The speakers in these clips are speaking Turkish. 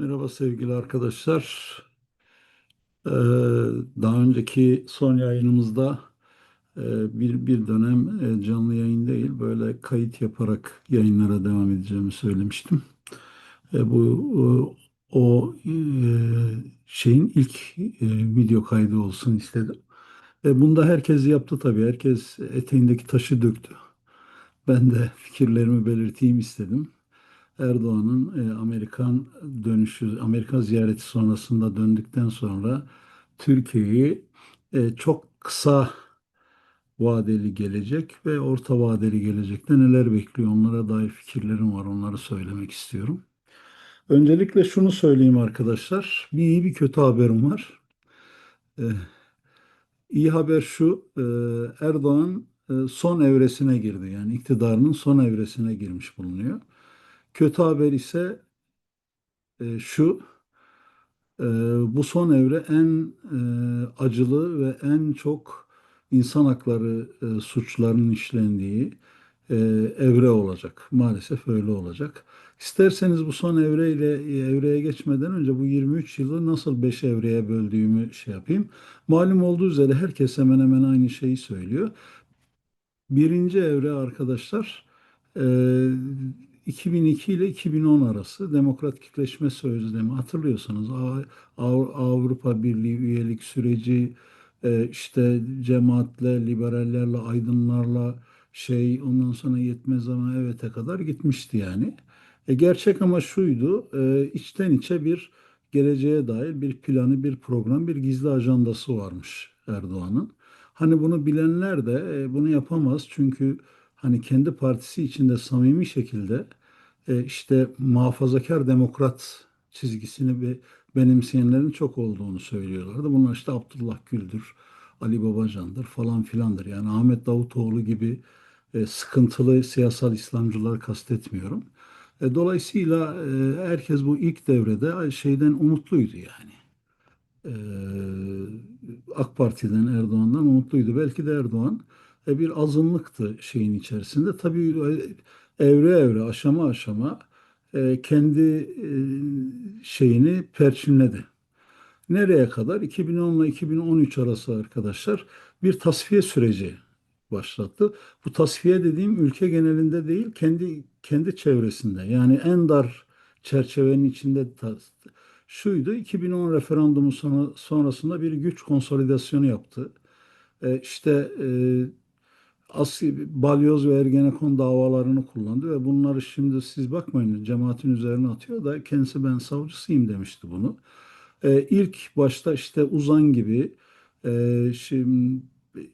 Merhaba sevgili arkadaşlar. Ee, daha önceki son yayınımızda e, bir bir dönem e, canlı yayın değil, böyle kayıt yaparak yayınlara devam edeceğimi söylemiştim. E, bu o, şeyin ilk video kaydı olsun istedim. E, bunda herkes yaptı tabii. Herkes eteğindeki taşı döktü. Ben de fikirlerimi belirteyim istedim. Erdoğan'ın e, Amerikan dönüşü, Amerika ziyareti sonrasında döndükten sonra Türkiye'yi e, çok kısa vadeli gelecek ve orta vadeli gelecekte neler bekliyor onlara dair fikirlerim var. Onları söylemek istiyorum. Öncelikle şunu söyleyeyim arkadaşlar. Bir iyi bir kötü haberim var. E, iyi haber şu. e, Erdoğan e, son evresine girdi. Yani iktidarının son evresine girmiş bulunuyor. Kötü haber ise e, şu, e, bu son evre en e, acılı ve en çok insan hakları e, suçlarının işlendiği e, evre olacak. Maalesef öyle olacak. İsterseniz bu son evreyle evreye geçmeden önce bu 23 yılı nasıl 5 evreye böldüğümü şey yapayım. Malum olduğu üzere herkes hemen hemen aynı şeyi söylüyor. Birinci evre arkadaşlar e, 2002 ile 2010 arası demokratikleşme sözlemi hatırlıyorsanız Avrupa Birliği üyelik süreci e, işte cemaatle, liberallerle, aydınlarla şey ondan sonra yetmez ama evet'e kadar gitmişti yani. E, gerçek ama şuydu, e, içten içe bir geleceğe dair bir planı, bir program, bir gizli ajandası varmış Erdoğan'ın. Hani bunu bilenler de e, bunu yapamaz çünkü hani kendi partisi içinde samimi şekilde işte muhafazakar demokrat çizgisini be- benimseyenlerin çok olduğunu söylüyorlardı. Bunlar işte Abdullah Gül'dür, Ali Babacan'dır falan filandır. Yani Ahmet Davutoğlu gibi e, sıkıntılı siyasal İslamcılar kastetmiyorum. E, dolayısıyla e, herkes bu ilk devrede şeyden umutluydu yani. E, AK Parti'den, Erdoğan'dan umutluydu. Belki de Erdoğan e, bir azınlıktı şeyin içerisinde. Tabii e, evre evre, aşama aşama e, kendi e, şeyini perçinledi. Nereye kadar? 2010 ile 2013 arası arkadaşlar bir tasfiye süreci başlattı. Bu tasfiye dediğim ülke genelinde değil, kendi kendi çevresinde. Yani en dar çerçevenin içinde şuydu. 2010 referandumu sonra- sonrasında bir güç konsolidasyonu yaptı. E, işte e, Asli balyoz ve Ergenekon davalarını kullandı ve bunları şimdi siz bakmayın cemaatin üzerine atıyor da kendisi ben savcısıyım demişti bunu. Ee, ilk başta işte Uzan gibi e, şimdi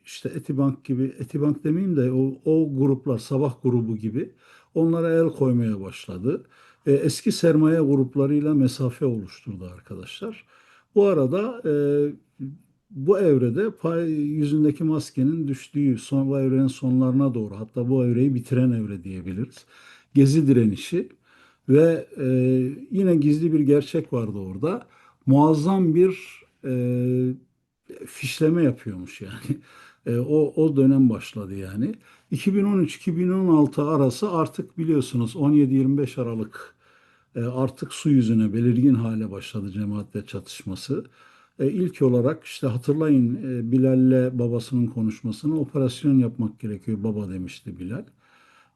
işte Etibank gibi Etibank demeyeyim de o, o gruplar Sabah grubu gibi onlara el koymaya başladı. E, eski sermaye gruplarıyla mesafe oluşturdu arkadaşlar. Bu arada e, bu evrede pay, yüzündeki maskenin düştüğü son bu evrenin sonlarına doğru hatta bu evreyi bitiren evre diyebiliriz. Gezi direnişi ve e, yine gizli bir gerçek vardı orada. Muazzam bir e, fişleme yapıyormuş yani. E, o, o dönem başladı yani. 2013-2016 arası artık biliyorsunuz 17-25 Aralık e, artık su yüzüne belirgin hale başladı cemaatle çatışması. E, ilk olarak işte hatırlayın e, Bilal'le babasının konuşmasını operasyon yapmak gerekiyor baba demişti Bilal.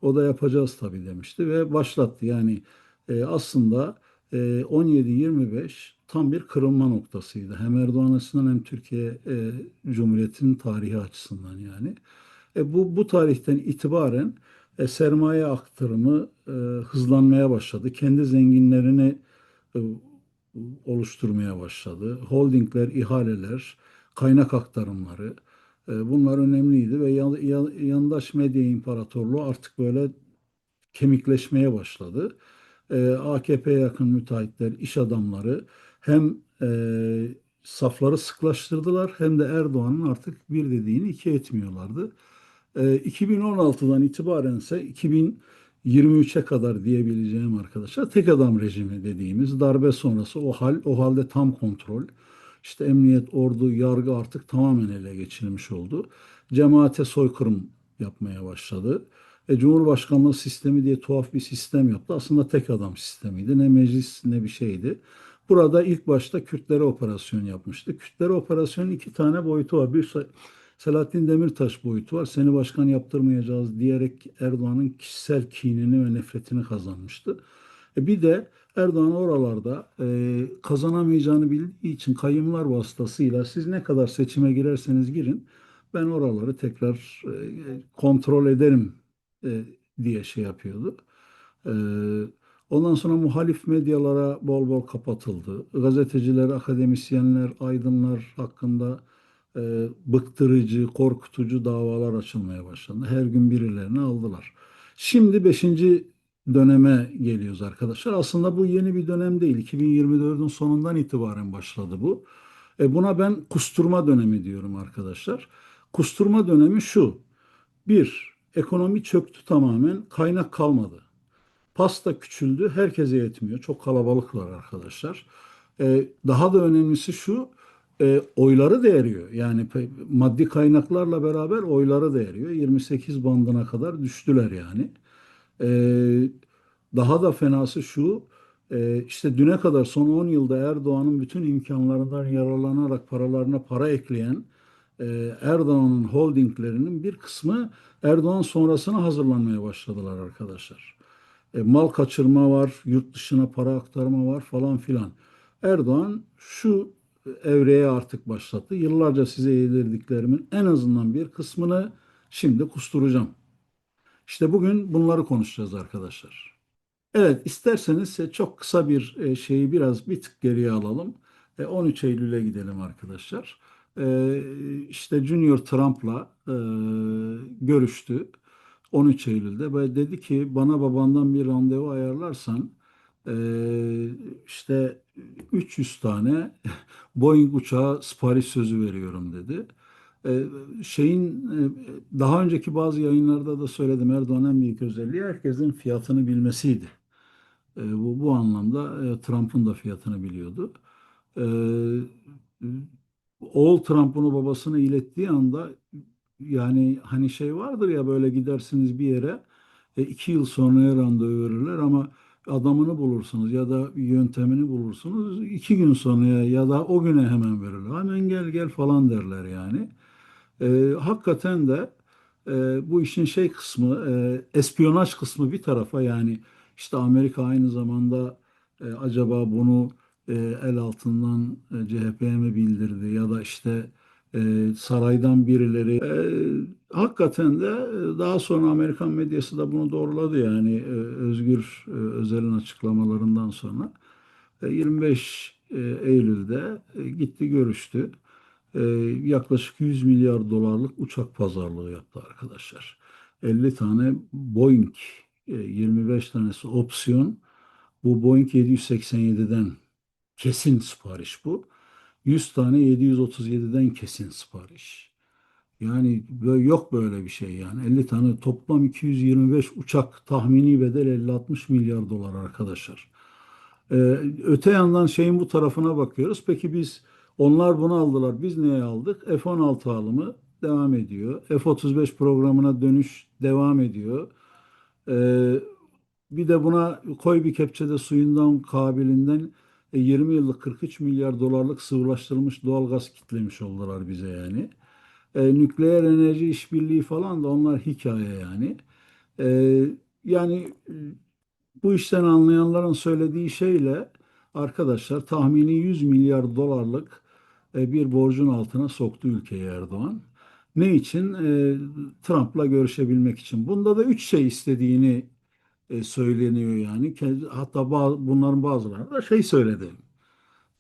O da yapacağız tabii demişti ve başlattı. Yani e, aslında e, 17-25 tam bir kırılma noktasıydı. Hem Erdoğan açısından hem Türkiye Cumhuriyeti'nin tarihi açısından yani. E, bu, bu tarihten itibaren e, sermaye aktarımı e, hızlanmaya başladı. Kendi zenginlerini e, oluşturmaya başladı. Holdingler, ihaleler, kaynak aktarımları e, bunlar önemliydi ve yan- yan- yandaş medya imparatorluğu artık böyle kemikleşmeye başladı. E, AKP yakın müteahhitler, iş adamları hem e, safları sıklaştırdılar hem de Erdoğan'ın artık bir dediğini iki etmiyorlardı. E, 2016'dan itibaren ise 2023'e kadar diyebileceğim arkadaşlar tek adam rejimi dediğimiz darbe sonrası o hal o halde tam kontrol. İşte emniyet, ordu, yargı artık tamamen ele geçirilmiş oldu. Cemaate soykırım yapmaya başladı. E, Cumhurbaşkanlığı sistemi diye tuhaf bir sistem yaptı. Aslında tek adam sistemiydi. Ne meclis ne bir şeydi. Burada ilk başta Kürtlere operasyon yapmıştı. Kürtlere operasyonun iki tane boyutu var. Bir Selahattin Demirtaş boyutu var. Seni başkan yaptırmayacağız diyerek Erdoğan'ın kişisel kinini ve nefretini kazanmıştı. E, bir de Erdoğan oralarda e, kazanamayacağını bildiği için kayımlar vasıtasıyla siz ne kadar seçime girerseniz girin ben oraları tekrar e, kontrol ederim e, diye şey yapıyordu. E, ondan sonra muhalif medyalara bol bol kapatıldı. Gazeteciler, akademisyenler, aydınlar hakkında e, bıktırıcı, korkutucu davalar açılmaya başlandı. Her gün birilerini aldılar. Şimdi beşinci döneme geliyoruz arkadaşlar. Aslında bu yeni bir dönem değil. 2024'ün sonundan itibaren başladı bu. E buna ben kusturma dönemi diyorum arkadaşlar. Kusturma dönemi şu. Bir, ekonomi çöktü tamamen, kaynak kalmadı. Pasta küçüldü, herkese yetmiyor. Çok kalabalıklar arkadaşlar. E, daha da önemlisi şu, e, oyları da eriyor. Yani maddi kaynaklarla beraber oyları da eriyor. 28 bandına kadar düştüler yani. E, daha da fenası şu, e, işte düne kadar son 10 yılda Erdoğan'ın bütün imkanlarından yararlanarak paralarına para ekleyen e, Erdoğan'ın holdinglerinin bir kısmı Erdoğan sonrasına hazırlanmaya başladılar arkadaşlar. E, mal kaçırma var, yurt dışına para aktarma var falan filan. Erdoğan şu evreye artık başlattı. Yıllarca size yedirdiklerimin en azından bir kısmını şimdi kusturacağım. İşte bugün bunları konuşacağız arkadaşlar. Evet, isterseniz çok kısa bir e, şeyi biraz bir tık geriye alalım. 13 Eylül'e gidelim arkadaşlar. E, işte Junior Trump'la e, görüştü 13 Eylül'de dedi ki bana babandan bir randevu ayarlarsan işte 300 tane Boeing uçağı sipariş sözü veriyorum dedi. Şeyin daha önceki bazı yayınlarda da söyledim Erdoğan'ın en büyük özelliği herkesin fiyatını bilmesiydi. Bu, bu anlamda Trump'ın da fiyatını biliyordu. Oğul Trump bunu babasına ilettiği anda yani hani şey vardır ya böyle gidersiniz bir yere e, iki yıl sonraya randevu verirler ama adamını bulursunuz ya da yöntemini bulursunuz iki gün sonraya ya da o güne hemen verirler. Hemen gel gel falan derler yani. E, hakikaten de e, bu işin şey kısmı e, espiyonaj kısmı bir tarafa yani işte Amerika aynı zamanda e, acaba bunu e, el altından e, CHP'ye mi bildirdi ya da işte e, saraydan birileri e, hakikaten de e, daha sonra Amerikan medyası da bunu doğruladı yani e, Özgür e, Özel'in açıklamalarından sonra e, 25 e, Eylül'de e, gitti görüştü. E, yaklaşık 100 milyar dolarlık uçak pazarlığı yaptı arkadaşlar. 50 tane Boeing, e, 25 tanesi opsiyon. Bu Boeing 787'den kesin sipariş bu. 100 tane 737'den kesin sipariş. Yani böyle yok böyle bir şey yani. 50 tane toplam 225 uçak tahmini bedel 50-60 milyar dolar arkadaşlar. Ee, öte yandan şeyin bu tarafına bakıyoruz. Peki biz onlar bunu aldılar. Biz neye aldık? F-16 alımı devam ediyor. F-35 programına dönüş devam ediyor. Ee, bir de buna koy bir kepçede suyundan kabilinden 20 e, yıllık 43 milyar dolarlık sıvılaştırılmış doğal gaz kitlemiş oldular bize yani. E, nükleer enerji işbirliği falan da onlar hikaye yani. E, yani e, bu işten anlayanların söylediği şeyle arkadaşlar tahmini 100 milyar dolarlık e, bir borcun altına soktu ülkeyi Erdoğan. Ne için? E, Trump'la görüşebilmek için. Bunda da üç şey istediğini e, söyleniyor yani. Hatta bazı, bunların bazıları da şey söyledi.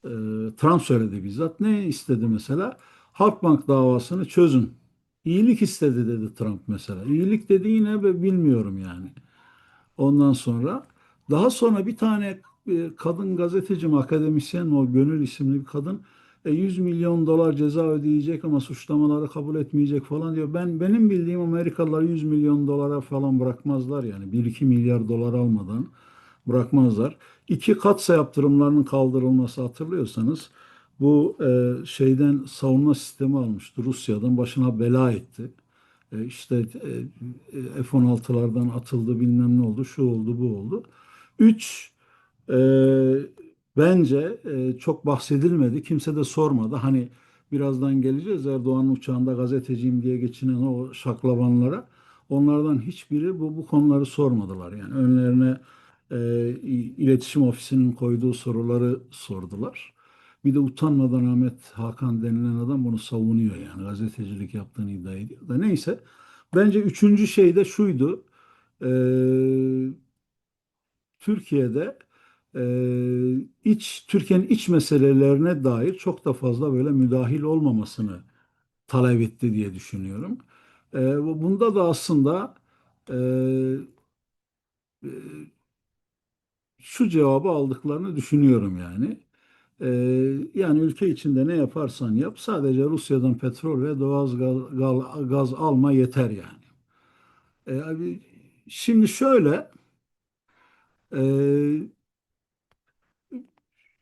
E, Trump söyledi bizzat. Ne istedi mesela? Halkbank davasını çözün. İyilik istedi dedi Trump mesela. İyilik dediği ne bilmiyorum yani. Ondan sonra daha sonra bir tane e, kadın gazeteci mi akademisyen mi o Gönül isimli bir kadın e, 100 milyon dolar ceza ödeyecek ama suçlamaları kabul etmeyecek falan diyor. Ben benim bildiğim Amerikalılar 100 milyon dolara falan bırakmazlar yani 1-2 milyar dolar almadan bırakmazlar. İki katsa yaptırımlarının kaldırılması hatırlıyorsanız bu e, şeyden savunma sistemi almıştı Rusya'dan başına bela etti. E, işte e, e, F-16'lardan atıldı bilmem ne oldu, şu oldu, bu oldu. Üç, e, bence e, çok bahsedilmedi, kimse de sormadı. Hani birazdan geleceğiz Erdoğan'ın uçağında gazeteciyim diye geçinen o şaklabanlara. Onlardan hiçbiri bu, bu konuları sormadılar. Yani önlerine e, iletişim ofisinin koyduğu soruları sordular. Bir de utanmadan Ahmet Hakan denilen adam bunu savunuyor yani gazetecilik yaptığını iddia ediyor da neyse. Bence üçüncü şey de şuydu. Ee, Türkiye'de e, iç Türkiye'nin iç meselelerine dair çok da fazla böyle müdahil olmamasını talep etti diye düşünüyorum. Ee, bunda da aslında e, e, şu cevabı aldıklarını düşünüyorum yani. Ee, yani ülke içinde ne yaparsan yap sadece Rusya'dan petrol ve doğal gaz, alma yeter yani. Ee, şimdi şöyle e,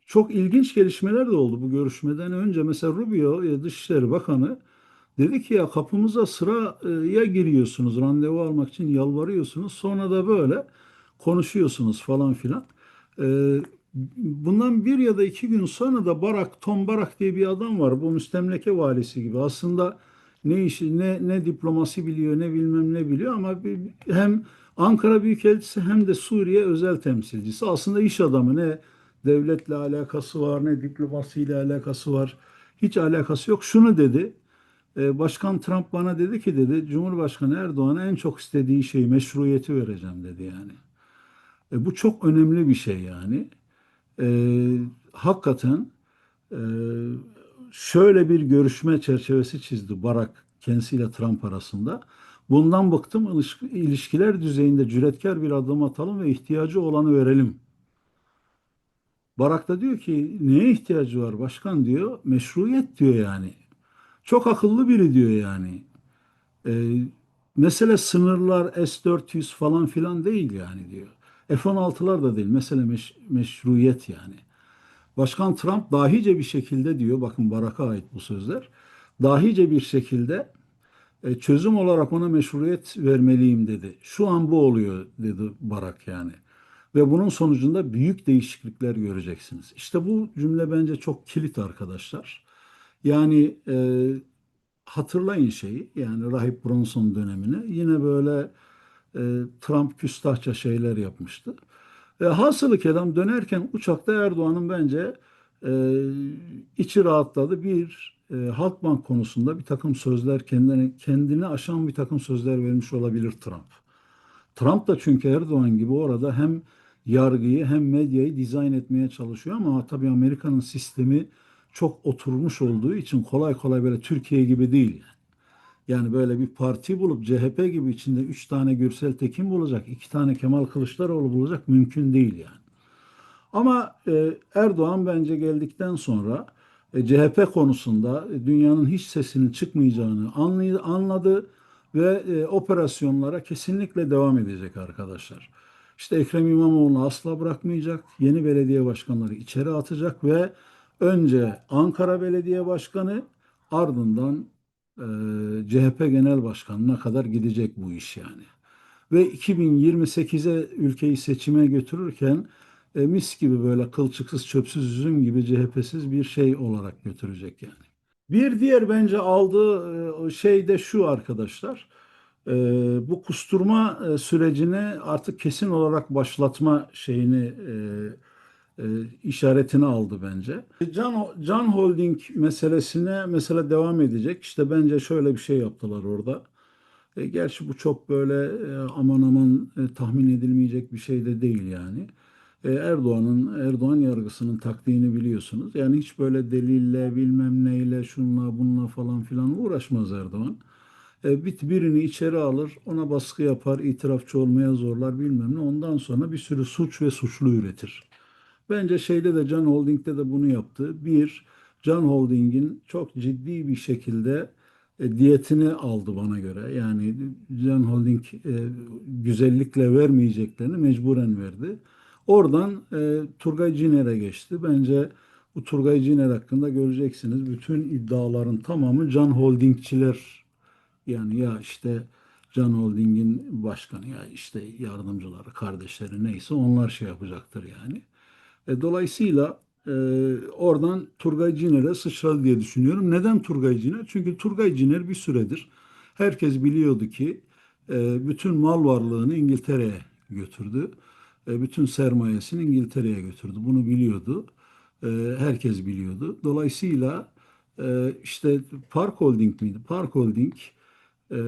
çok ilginç gelişmeler de oldu bu görüşmeden önce. Mesela Rubio e, Dışişleri Bakanı dedi ki ya kapımıza sıraya giriyorsunuz randevu almak için yalvarıyorsunuz sonra da böyle konuşuyorsunuz falan filan. Ee, bundan bir ya da iki gün sonra da Barak, Tom Barak diye bir adam var. Bu müstemleke valisi gibi. Aslında ne işi, ne, ne diplomasi biliyor, ne bilmem ne biliyor ama bir, hem Ankara Büyükelçisi hem de Suriye özel temsilcisi. Aslında iş adamı ne devletle alakası var, ne diplomasiyle alakası var. Hiç alakası yok. Şunu dedi. e, Başkan Trump bana dedi ki dedi Cumhurbaşkanı Erdoğan'a en çok istediği şeyi meşruiyeti vereceğim dedi yani. E, bu çok önemli bir şey yani. E, hakikaten e, şöyle bir görüşme çerçevesi çizdi Barack kendisiyle Trump arasında. Bundan bıktım ilişkiler düzeyinde cüretkar bir adım atalım ve ihtiyacı olanı verelim. Barak da diyor ki neye ihtiyacı var başkan diyor. Meşruiyet diyor yani. Çok akıllı biri diyor yani. Ee, mesele sınırlar S-400 falan filan değil yani diyor. F-16'lar da değil. Mesele meş, meşruiyet yani. Başkan Trump dahice bir şekilde diyor, bakın Barak'a ait bu sözler, dahice bir şekilde e, çözüm olarak ona meşruiyet vermeliyim dedi. Şu an bu oluyor dedi Barak yani. Ve bunun sonucunda büyük değişiklikler göreceksiniz. İşte bu cümle bence çok kilit arkadaşlar. Yani e, hatırlayın şeyi yani Rahip Bronson dönemini yine böyle e, Trump küstahça şeyler yapmıştı. E, hasılı kelam dönerken uçakta Erdoğan'ın bence e, içi rahatladı. Bir e, Halkbank konusunda bir takım sözler kendine kendini aşan bir takım sözler vermiş olabilir Trump. Trump da çünkü Erdoğan gibi orada hem yargıyı hem medyayı dizayn etmeye çalışıyor ama tabii Amerika'nın sistemi çok oturmuş olduğu için kolay kolay böyle Türkiye gibi değil yani. Böyle bir parti bulup CHP gibi içinde üç tane Gürsel Tekin bulacak, iki tane Kemal Kılıçdaroğlu bulacak mümkün değil yani. Ama e, Erdoğan bence geldikten sonra e, CHP konusunda dünyanın hiç sesinin çıkmayacağını anladı ve e, operasyonlara kesinlikle devam edecek arkadaşlar. İşte Ekrem İmamoğlu'nu asla bırakmayacak, yeni belediye başkanları içeri atacak ve önce Ankara Belediye Başkanı ardından e, CHP Genel Başkanı'na kadar gidecek bu iş yani. Ve 2028'e ülkeyi seçime götürürken e, mis gibi böyle kılçıksız çöpsüz üzüm gibi CHP'siz bir şey olarak götürecek yani. Bir diğer bence aldığı e, şey de şu arkadaşlar. E, bu kusturma e, sürecini artık kesin olarak başlatma şeyini e, e, işaretini aldı bence. Can, Can Holding meselesine mesela devam edecek. İşte bence şöyle bir şey yaptılar orada. Gerçi bu çok böyle aman aman tahmin edilmeyecek bir şey de değil yani. Erdoğan'ın Erdoğan yargısının taktiğini biliyorsunuz. Yani hiç böyle delille bilmem neyle şunla bununla falan filan uğraşmaz Erdoğan. E, bir, birini içeri alır, ona baskı yapar, itirafçı olmaya zorlar bilmem ne. Ondan sonra bir sürü suç ve suçlu üretir. Bence şeyde de Can Holding'de de bunu yaptı. Bir, Can Holding'in çok ciddi bir şekilde e, diyetini aldı bana göre. Yani Can Holding e, güzellikle vermeyeceklerini mecburen verdi. Oradan e, Turgay Ciner'e geçti. Bence bu Turgay Ciner hakkında göreceksiniz. Bütün iddiaların tamamı Can Holdingçiler Yani ya işte Can Holding'in başkanı ya işte yardımcıları, kardeşleri neyse onlar şey yapacaktır yani. E, dolayısıyla e, oradan Turgay Ciner'e sıçradı diye düşünüyorum. Neden Turgay Ciner? Çünkü Turgay Ciner bir süredir herkes biliyordu ki e, bütün mal varlığını İngiltere'ye götürdü. E, bütün sermayesini İngiltere'ye götürdü. Bunu biliyordu. E, herkes biliyordu. Dolayısıyla e, işte Park Holding miydi? Park Holding e,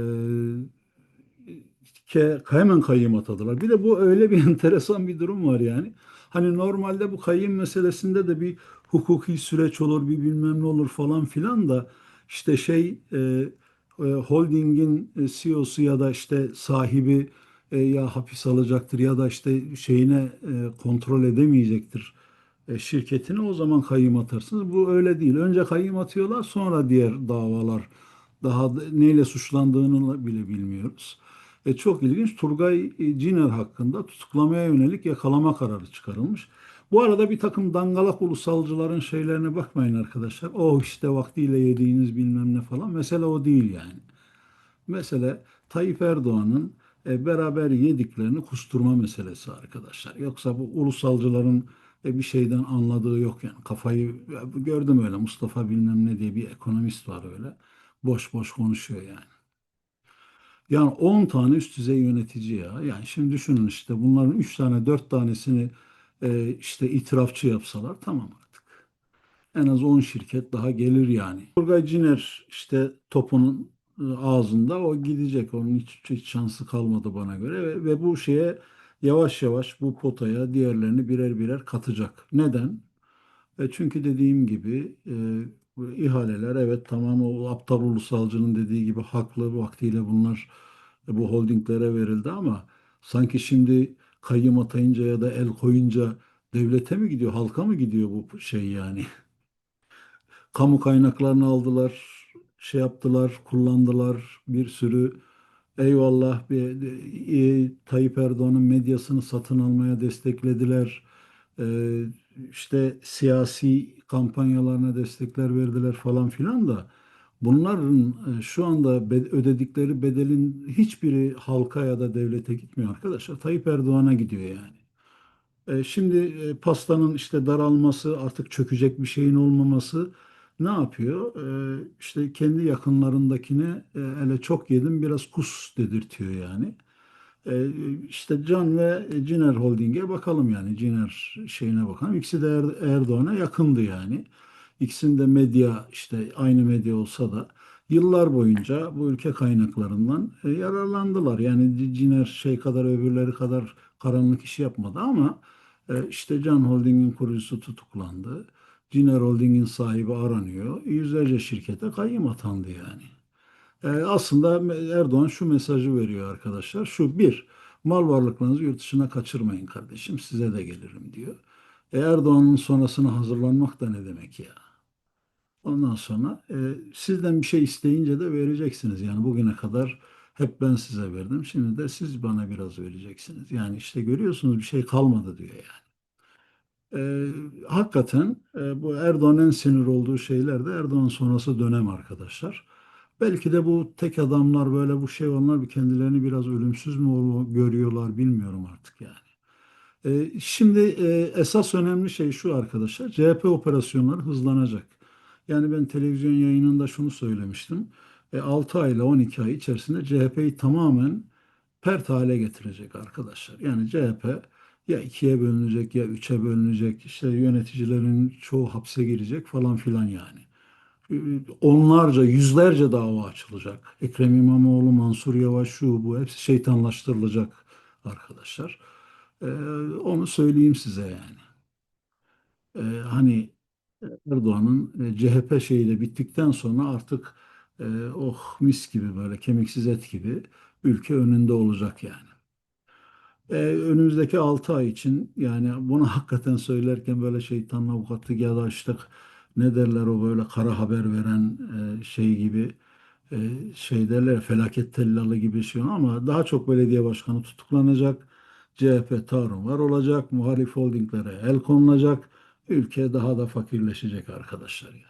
hemen kayyım atadılar. Bir de bu öyle bir enteresan bir durum var yani. Hani normalde bu kayyım meselesinde de bir hukuki süreç olur, bir bilmem ne olur falan filan da işte şey e, e, holdingin e, CEO'su ya da işte sahibi e, ya hapis alacaktır ya da işte şeyine e, kontrol edemeyecektir e, şirketine o zaman kayyım atarsınız. Bu öyle değil. Önce kayyım atıyorlar sonra diğer davalar daha da neyle suçlandığını bile bilmiyoruz. E, çok ilginç. Turgay e, Ciner hakkında tutuklamaya yönelik yakalama kararı çıkarılmış. Bu arada bir takım dangalak ulusalcıların şeylerine bakmayın arkadaşlar. O işte vaktiyle yediğiniz bilmem ne falan. Mesele o değil yani. Mesele Tayyip Erdoğan'ın e, beraber yediklerini kusturma meselesi arkadaşlar. Yoksa bu ulusalcıların e, bir şeyden anladığı yok yani. Kafayı gördüm öyle Mustafa bilmem ne diye bir ekonomist var öyle. Boş boş konuşuyor yani. Yani 10 tane üst düzey yönetici ya. Yani şimdi düşünün işte bunların 3 tane 4 tanesini e, işte itirafçı yapsalar tamam artık. En az 10 şirket daha gelir yani. Turgay Ciner işte topunun e, ağzında o gidecek. Onun hiç, hiç şansı kalmadı bana göre ve, ve bu şeye yavaş yavaş bu potaya diğerlerini birer birer katacak. Neden? E çünkü dediğim gibi e, bu ihaleler evet tamam o aptal ulusalcının dediği gibi haklı vaktiyle bunlar e, bu holdinglere verildi ama sanki şimdi kayyım atayınca ya da el koyunca devlete mi gidiyor, halka mı gidiyor bu şey yani? Kamu kaynaklarını aldılar, şey yaptılar, kullandılar bir sürü eyvallah bir, e, Tayyip Erdoğan'ın medyasını satın almaya desteklediler. E, işte siyasi kampanyalarına destekler verdiler falan filan da bunların e, şu anda ödedikleri bedelin hiçbiri halka ya da devlete gitmiyor arkadaşlar. Tayyip Erdoğan'a gidiyor yani. E, şimdi e, pastanın işte daralması, artık çökecek bir şeyin olmaması ne yapıyor? İşte kendi yakınlarındakine e, hele çok yedim biraz kus dedirtiyor yani. E, işte Can ve Ciner Holding'e bakalım yani Ciner şeyine bakalım. İkisi de Er- Erdoğan'a yakındı yani. İkisinde medya işte aynı medya olsa da yıllar boyunca bu ülke kaynaklarından e, yararlandılar. Yani Ciner şey kadar öbürleri kadar karanlık iş yapmadı ama e, işte Can Holding'in kurucusu tutuklandı. Ciner Holding'in sahibi aranıyor. Yüzlerce şirkete kayyım atandı yani. E, aslında Erdoğan şu mesajı veriyor arkadaşlar. Şu bir, mal varlıklarınızı yurt dışına kaçırmayın kardeşim size de gelirim diyor. E, Erdoğan'ın sonrasına hazırlanmak da ne demek ya? Ondan sonra e, sizden bir şey isteyince de vereceksiniz. Yani bugüne kadar hep ben size verdim. Şimdi de siz bana biraz vereceksiniz. Yani işte görüyorsunuz bir şey kalmadı diyor yani. E, hakikaten e, bu Erdoğan'ın sinir olduğu şeyler de Erdoğan sonrası dönem arkadaşlar. Belki de bu tek adamlar böyle bu şey onlar bir kendilerini biraz ölümsüz mü görüyorlar bilmiyorum artık yani. E, şimdi e, esas önemli şey şu arkadaşlar. CHP operasyonları hızlanacak. Yani ben televizyon yayınında şunu söylemiştim. E, 6 ay ile 12 ay içerisinde CHP'yi tamamen pert hale getirecek arkadaşlar. Yani CHP ya ikiye bölünecek ya üçe bölünecek. İşte yöneticilerin çoğu hapse girecek falan filan yani. Onlarca, yüzlerce dava açılacak. Ekrem İmamoğlu, Mansur Yavaş, şu bu hepsi şeytanlaştırılacak arkadaşlar. E, onu söyleyeyim size yani. E, hani Erdoğan'ın e, CHP şeyi de bittikten sonra artık e, oh mis gibi böyle kemiksiz et gibi ülke önünde olacak yani. E, önümüzdeki 6 ay için yani bunu hakikaten söylerken böyle şeytanın avukatlık ya da işte ne derler o böyle kara haber veren e, şey gibi e, şey derler felaket tellalı gibi şey ama daha çok belediye başkanı tutuklanacak. CHP var olacak. Muhalif holdinglere el konulacak. Ülke daha da fakirleşecek arkadaşlar yani.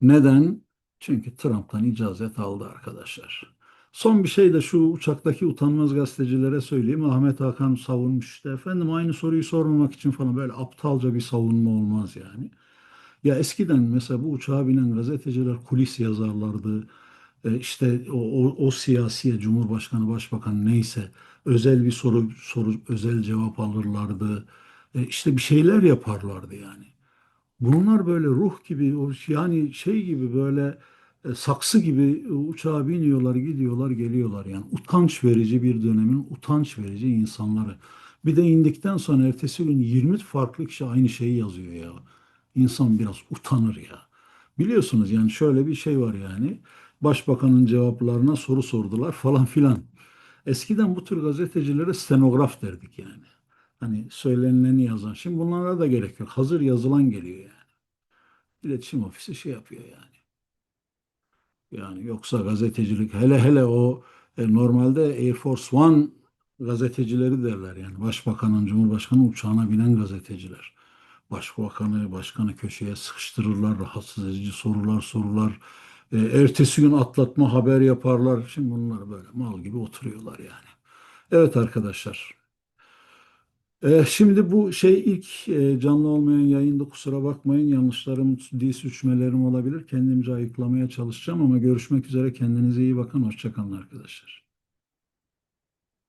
Neden? Çünkü Trump'tan icazet aldı arkadaşlar. Son bir şey de şu uçaktaki utanmaz gazetecilere söyleyeyim. Ahmet Hakan savunmuş işte efendim aynı soruyu sormamak için falan böyle aptalca bir savunma olmaz yani. Ya eskiden mesela bu uçağa binen gazeteciler kulis yazarlardı. E, işte o, o, o siyasiye Cumhurbaşkanı, Başbakan neyse özel bir soru soru özel cevap alırlardı. E, işte bir şeyler yaparlardı yani. Bunlar böyle ruh gibi yani şey gibi böyle e, saksı gibi uçağa biniyorlar, gidiyorlar, geliyorlar yani. Utanç verici bir dönemin utanç verici insanları. Bir de indikten sonra ertesi gün 20 farklı kişi aynı şeyi yazıyor ya. İnsan biraz utanır ya. Biliyorsunuz yani şöyle bir şey var yani. Başbakanın cevaplarına soru sordular falan filan. Eskiden bu tür gazetecilere stenograf derdik yani. Hani söylenileni yazan. Şimdi bunlara da gerek yok. Hazır yazılan geliyor yani. İletişim ofisi şey yapıyor yani. Yani yoksa gazetecilik hele hele o e, normalde Air Force One gazetecileri derler yani. Başbakanın, Cumhurbaşkanı uçağına binen gazeteciler. Başbakanı, başkanı köşeye sıkıştırırlar, rahatsız edici sorular sorurlar. E, ertesi gün atlatma haber yaparlar. Şimdi bunlar böyle mal gibi oturuyorlar yani. Evet arkadaşlar. Ee, şimdi bu şey ilk e, canlı olmayan yayında kusura bakmayın yanlışlarım, dil suçmelerim olabilir. Kendimce ayıklamaya çalışacağım ama görüşmek üzere. Kendinize iyi bakın. Hoşça kalın arkadaşlar.